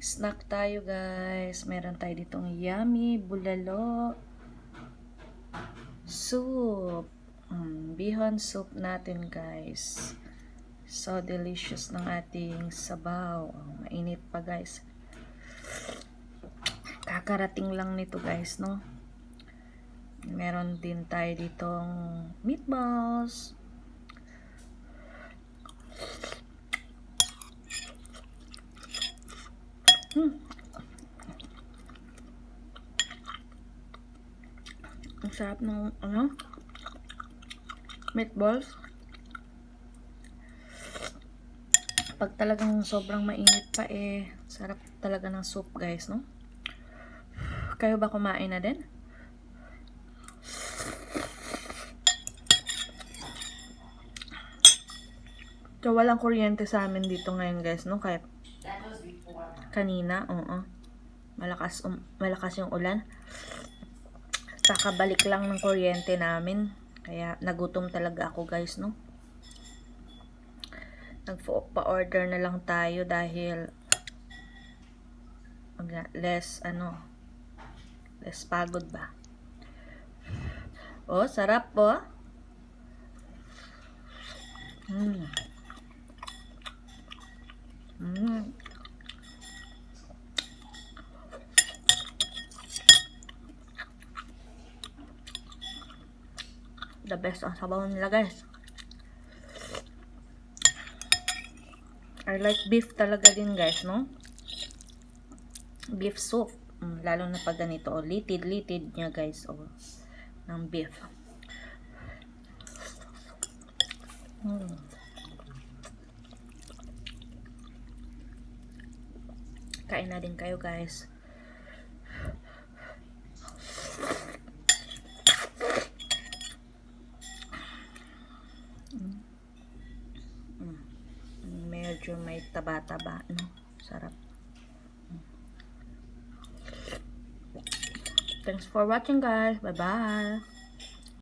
Snack tayo guys. Meron tayo ditong yummy bulalo soup. Mm, bihon soup natin guys. So delicious ng ating sabaw. Oh, mainit pa guys. Kakarating lang nito guys, no? Meron din tayo ditong meatballs. Ang sarap ng ano? Meatballs. Pag talagang sobrang mainit pa eh, sarap talaga ng soup guys, no? Kayo ba kumain na din? So, walang kuryente sa amin dito ngayon guys, no? Kaya kanina, oo. Malakas, um, malakas yung ulan. Kakabalik lang ng kuryente namin. Kaya nagutom talaga ako guys, no? Nagpa-order na lang tayo dahil less, ano, less pagod ba? Oh, sarap po. Mm. Mm. The best ang sabaw nila guys. I like beef talaga din guys, no? Beef soup. Mm, lalo na pag ganito. Oh, litid-litid niya guys. Oh, ng beef. Mm. Kain na din kayo guys. Medyo may taba-taba, no? Sarap. Thanks for watching guys. Bye-bye.